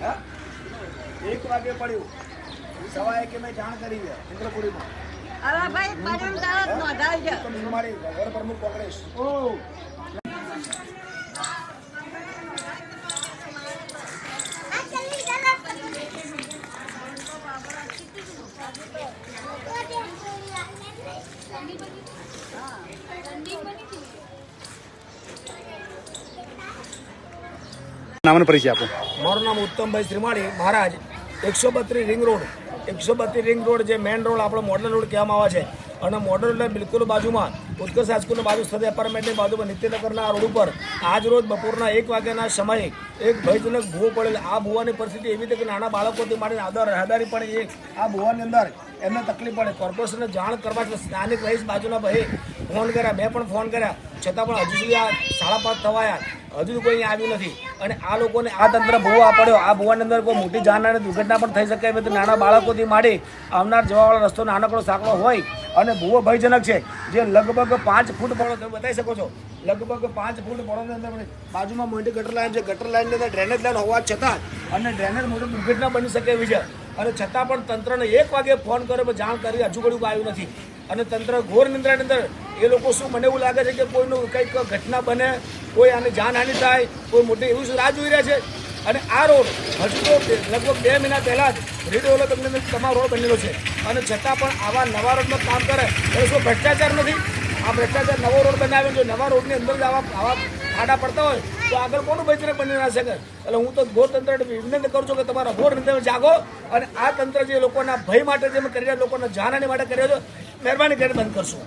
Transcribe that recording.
હા? એક વાગે પડ્યું. સવારે કે મેં જાણ કરી છે ઇન્દ્રપુરીમાં. અરે ભાઈ પડ્યું ને તરત નોંધાવી દે તો મારી ઘર પ્રમુખ કોંગ્રેસ. નામનો પરિચય આપો. મારું નામ ઉત્તમભાઈ શ્રીમાળી, મહારાજ. એકસો બત્રીસ રિંગ રોડ. એકસો બત્રીસ રિંગ રોડ જે મેઇન રોડ આપણો મોડલ રોડ કહેવામાં આવે છે. અને મોડલ રોડ બિલકુલ બાજુમાં ઉત્કર્ષ હાઈસ્કૂલની બાજુ સ્થિત એપાર્ટમેન્ટની બાજુમાં નિત્યનગરના રોડ ઉપર આજ રોજ બપોરના એક વાગ્યાના સમયે એક ભયજનક ભૂવો પડેલ. આ ભૂવાની પરિસ્થિતિ એવી રીતે કે નાના બાળકોથી માંડીને આદર, રહેદારી પણ એ આ ભૂવાની અંદર એમને તકલીફ પડે. કોર્પોરેશનને જાણ કરવા સ્થાનિક રહીશ બાજુના ભાઈ ફોન કર્યા, મેં પણ ફોન કર્યા. છતાં પણ હજુ સુધી આ સાડા પાંચ થવાયા. હજુ કોઈ આવ્યું નથી. અને આ લોકોને આ તંત્ર ભોવા પડ્યો આ ભોવાની અંદર કોઈ મોટી જાનહાની, દુર્ઘટના પણ થઈ શકે રીતે નાના બાળકોથી માંડી આવનાર જવાવાળો રસ્તો, નાનકડો સાંકળો હોય અને ભૂવો ભયજનક છે. જે લગભગ પાંચ ફૂટ પડો તમે બતાવી શકો છો. લગભગ પાંચ ફૂટ પડોની અંદર બાજુમાં મોટી ગટર લાઈન છે. ગટર લાઇનની અંદર ડ્રેનેજ લાઈન હોવા છતાં અને ડ્રેનેજ મોટી દુર્ઘટના બની શકે એવી છે. અને છતાં પણ તંત્રને એક વાગે ફોન કર્યો જાણ કરી, હજુ ઘડીક આવ્યું નથી. અને તંત્ર ઘોર નિંદ્રાની અંદર એ લોકો શું મને એવું લાગે છે કે કોઈનું કંઈક ઘટના બને, કોઈ આની જાનહાનિ થાય, કોઈ મોટી એવું શું રાહ જોઈ રહ્યા છે? અને આ રોડ હજુ તો લગભગ બે મહિના પહેલાં જ રીડેવલપમેન્ટ તમારો રોડ બનેલો છે. અને છતાં પણ આવા નવા રોડમાં કામ કરે એ શું ભ્રષ્ટાચાર નથી? આ ભ્રષ્ટાચાર નવો રોડ બનાવ્યો જો નવા રોડની અંદર જ આવા આવા ખાડા પડતા હોય, તો આગળ કોનું ભજન બની ના શકે એટલે હું તો ઘોર તંત્ર વિનંતી કરું છું કે તમારા ઘોર તંત્ર જાગો અને આ તંત્ર જે લોકોના ભય માટે જે કરી રહ્યા, લોકોના જાનહાની માટે કરી રહ્યો છે મહેરબાની કરીને બંધ કરશો.